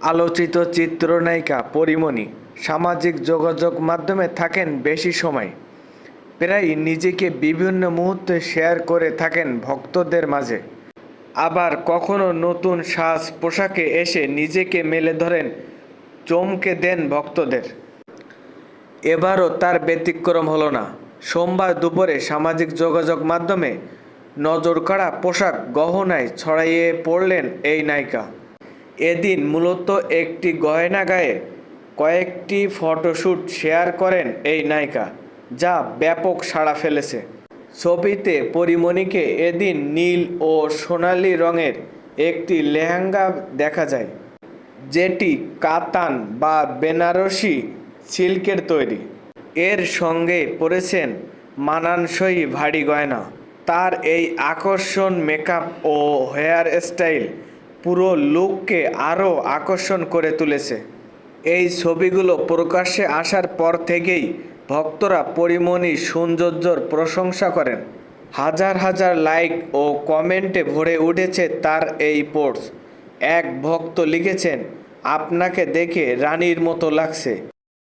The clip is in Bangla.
আলোচিত চিত্রনায়িকা পরিমণি সামাজিক যোগাযোগ মাধ্যমে থাকেন বেশি সময়। প্রায় নিজেকে বিভিন্ন মুহূর্তে শেয়ার করে থাকেন ভক্তদের মাঝে। আবার কখনো নতুন সাজ পোশাকে এসে নিজেকে মেলে ধরেন, চমকে দেন ভক্তদের। এবারও তার ব্যতিক্রম হলো না। সোমবার দুপুরে সামাজিক যোগাযোগ মাধ্যমে নজর কাড়া পোশাক গহনায় ছড়াইয়ে পড়লেন এই নায়িকা। এদিন মূলত একটি গয়না গায়ে কয়েকটি ফটোশ্যুট শেয়ার করেন এই নায়িকা, যা ব্যাপক সাড়া ফেলেছে। ছবিতে পরিমণিকে এদিন নীল ও সোনালী রঙের একটি লেহেঙ্গা দেখা যায়, যেটি কাতান বা বেনারসি সিল্কের তৈরি। এর সঙ্গে পরেছেন মানানসই ভারী গয়না। তার এই আকর্ষণ, মেকআপ ও হেয়ার স্টাইল পুরো লোককে আরও আকর্ষণ করে তুলেছে। এই ছবিগুলো প্রকাশ্যে আসার পর থেকেই ভক্তরা পরিমণি সৌন্দর্যর প্রশংসা করেন। হাজার হাজার লাইক ও কমেন্টে ভরে উঠেছে তার এই পোর্টস। এক ভক্ত লিখেছেন, আপনাকে দেখে রানীর মতো লাগছে।